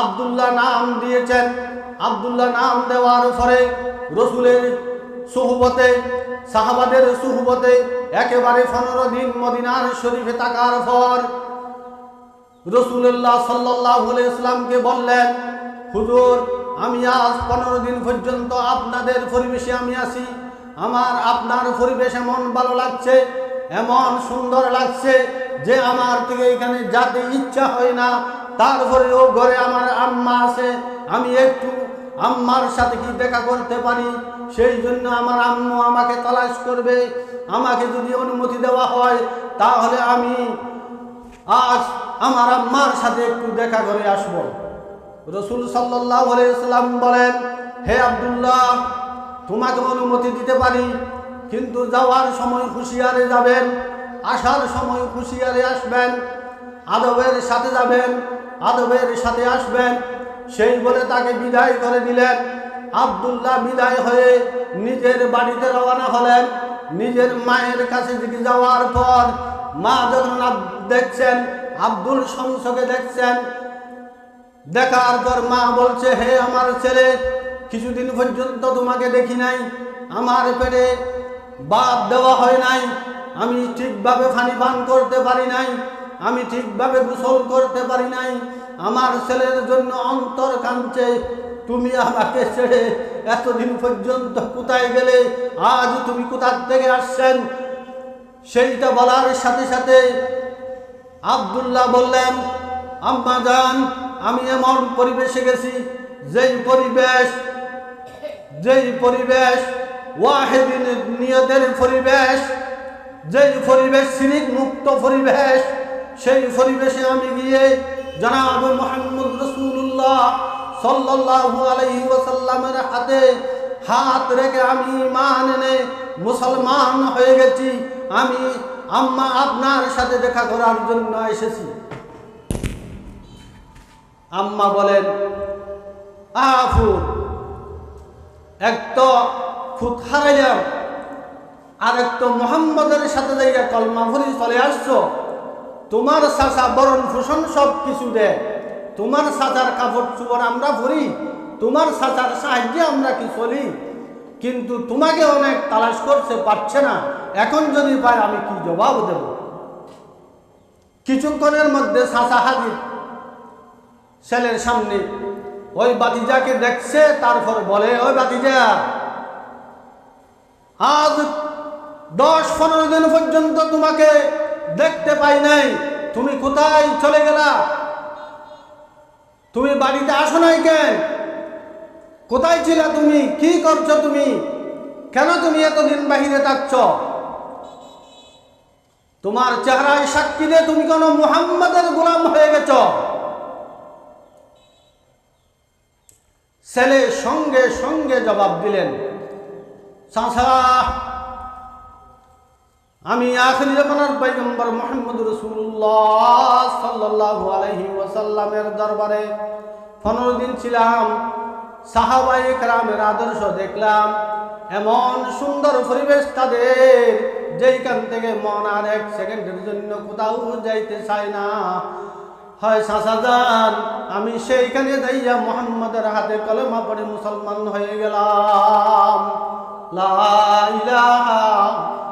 আব্দুল্লাহ নাম দিয়েছেন। আবদুল্লাহ নাম দেওয়ার পরে রসুলের সুহবতে, সাহাবাদের সুহবতে একেবারে পনেরো দিন মদিনার শরীফে থাকার পর রসুল্লাহ সাল্লাহ ইসলামকে বললেন, হুজুর, আমি আজ পনেরো দিন পর্যন্ত আপনাদের পরিবেশে আমি আছি। আমার, আপনার পরিবেশ এমন ভালো লাগছে, এমন সুন্দর লাগছে যে আমার থেকে এখানে যাতে ইচ্ছা হয় না তারপরেও ঘরে আমার আম্মা আছে, আমি একটু আম্মার সাথে কি দেখা করতে পারি? সেই জন্য আমার আম্মু আমাকে তালাশ করবে, আমাকে যদি অনুমতি দেওয়া হয়, তাহলে আমি আজ আমার আম্মার সাথে একটু দেখা করে আসব। রসুল সাল্লাহ সাল্লাম বলেন, হে আবদুল্লাহ, তোমাকে অনুমতি দিতে পারি, কিন্তু যাওয়ার সময় হুঁশিয়ারে যাবেন, আসার সময় হুঁশিয়ারে আসবেন, আদবের সাথে যাবেন আদবের সাথে আসবেন। সেই বলে তাকে বিদায় করে দিলেন। আব্দুল্লাহ বিদায় হয়ে নিজের বাড়িতে রওনা হলেন। নিজের মায়ের কাছে দিকে যাওয়ার পর মা যখন দেখছেন, আব্দুল শমসকে দেখছেন। দেখার পর মা বলছে, হে আমার ছেলে, কিছুদিন পর্যন্ত তোমাকে দেখি নাই। আমার পেটে বাদ দেওয়া হয় নাই। আমি ঠিকভাবে পানি পান করতে পারি নাই। আমি ঠিকভাবে গোসল করতে পারি নাই। আমার ছেলের জন্য অন্তর কাঁদছে তুমি আমাকে ছেড়ে এতদিন পর্যন্ত কোথায় গেলে? আজ তুমি কোথার থেকে আসছেন? সেইটা বলার সাথে সাথে আবদুল্লাহ বললেন, আম্মা যান আমি এমন পরিবেশে গেছি, যেই পরিবেশ যেই পরিবেশ ওয়াহেদিন নিয়তের পরিবেশ, যেই পরিবেশ সিরিক মুক্ত পরিবেশ সেই পরিবেশে আমি গিয়ে জনাব মোহাম্মদ রসুল্লাহ সাল্লাল্লাহু আলাইহি ওয়াসাল্লামের হাতে হাত রেখে আমি ইমান এনে মুসলমান হয়ে গেছি। আমি আম্মা আপনার সাথে দেখা করার জন্য এসেছি। আম্মা বলেন আফুর এক তো ফুত হারাইলাম আর এক তো মোহাম্মদের সাথে যাইয়া কলমা ভরি চলে আসছো। তোমার চাচা বরণ ভূষণ সব কিছু দেয় তোমার চাচার কাপড় চুপড় আমরা ভরি, তোমার চাচার সাহায্যে আমরা কি চলি? কিন্তু তোমাকে অনেক তালাশ করছে, পারছে না। এখন যদি পায় আমি কি জবাব দেব? কিছুক্ষণের মধ্যে চাচা হাজির। ছেলের সামনে, ওই বাতিজাকে দেখছে, তারপর বলে, ওই বাতিজা আজ দশ পনেরো দিন পর্যন্ত তোমাকে দেখতে পাই নাই। তুমি কোথায় চলে গেলা? তুমি বাড়িতে আসো নাই কেন? কোথায় ছিলা তুমি? কি করছ তুমি? কেন তুমি এতদিন বাহিরে থাকছ? তোমার চেহারায় সাক্ষী দিয়ে তুমি কোনো মুহাম্মাদের গোলাম হয়ে গেছ? ছেলে সঙ্গে সঙ্গে জবাব দিলেন চাষা আমি আখরি জামানার পয়গম্বর মোহাম্মদ রসুল্লাহ সাল্লাল্লাহু আলাইহি ওয়াসাল্লামের দরবারে পনেরো দিন ছিলাম সাহাবাই কেরামের আদর্শ দেখলাম, এমন সুন্দর পরিবেশ তাদের, যেইখান থেকে মন আর এক সেকেন্ডের জন্য কোথাও যাইতে চায় না। হয় সাসাজান আমি সেইখানে যাইয়া মোহাম্মদের হাতে কলেমা পড়ে মুসলমান হয়ে গেলাম। লা